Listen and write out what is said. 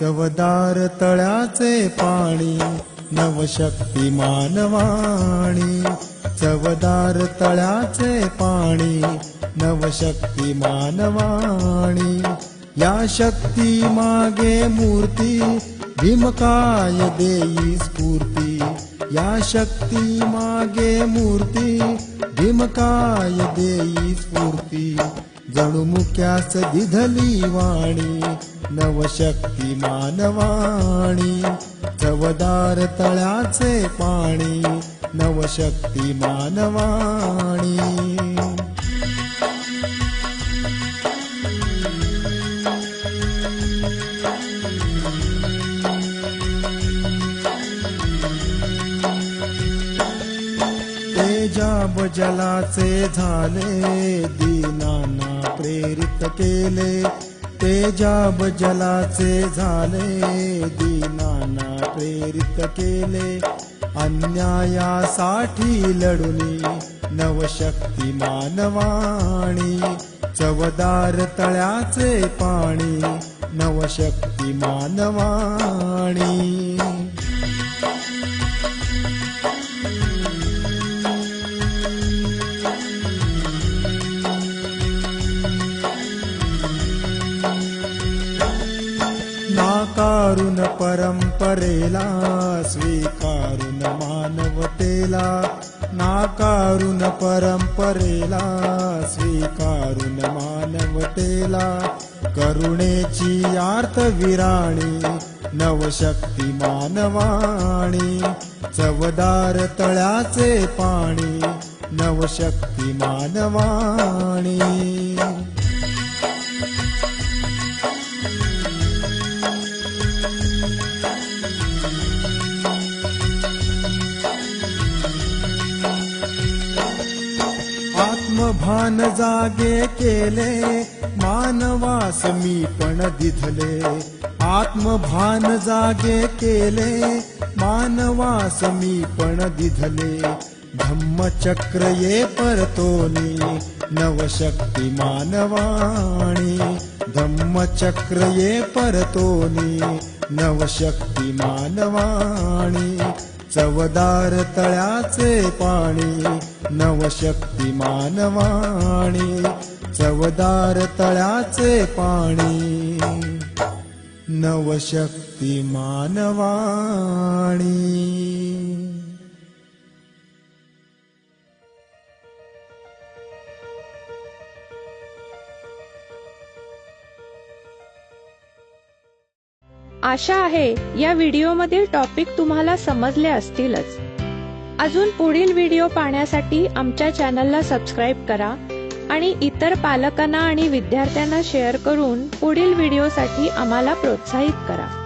चवदार तळ्याचे पाणी नवशक्ती मानवाणी. चवदार तळ्याचे पाणी नवशक्ती मानवाणी. या शक्ती मागे मूर्ती भीमकाय देई स्फूर्ती. या शक्ती मागे मूर्ती भीमकाय देई स्फूर्ती. जणू मुक्यास दिधली वाणी नवशक्ती मानवाणी चवदार तळ्याचे पाणी नवशक्ती मानवाणी. तेजाब जलाचे झाले दीनांना प्रेरित केले. तेजाब जलाचे झाले दीनाना प्रेरित केले. अन्यायासाठी लढुनी नवशक्ती मानवाणी. चवदार तळ्याचे पाणी नवशक्ती मानवाणी. नाकारून परंपरेला स्वीकारून मानवतेला. नाकारून परंपरेला स्वीकारून मानवतेला. करुणेची आर्त विराणी नवशक्ती मानवाणी. चवदार तळ्याचे पाणी नवशक्ती मानवाणी. भान जागे केले मानवास मी पण दिधले. आत्मभान जागे केले मानवास मी पण दिधले. धम्मचक्र ये परतोनी नवशक्ती मानवाणी. धम्मचक्र ये परतोनी नवशक्ती मानवाणी. चवदार तळ्याचे पाणी नवशक्ती मानवाणी चवदार तळ्याचे पाणी. नवशक्ती मानवाणी आशा आहे या व्हिडिओमधील टॉपिक तुम्हाला समजले असतीलच. अजून पुढील व्हिडिओ पाहण्यासाठी आमच्या चॅनलला सबस्क्राईब करा आणि इतर पालकांना आणि विद्यार्थ्यांना शेअर करून पुढील व्हिडिओसाठी आम्हाला प्रोत्साहित करा.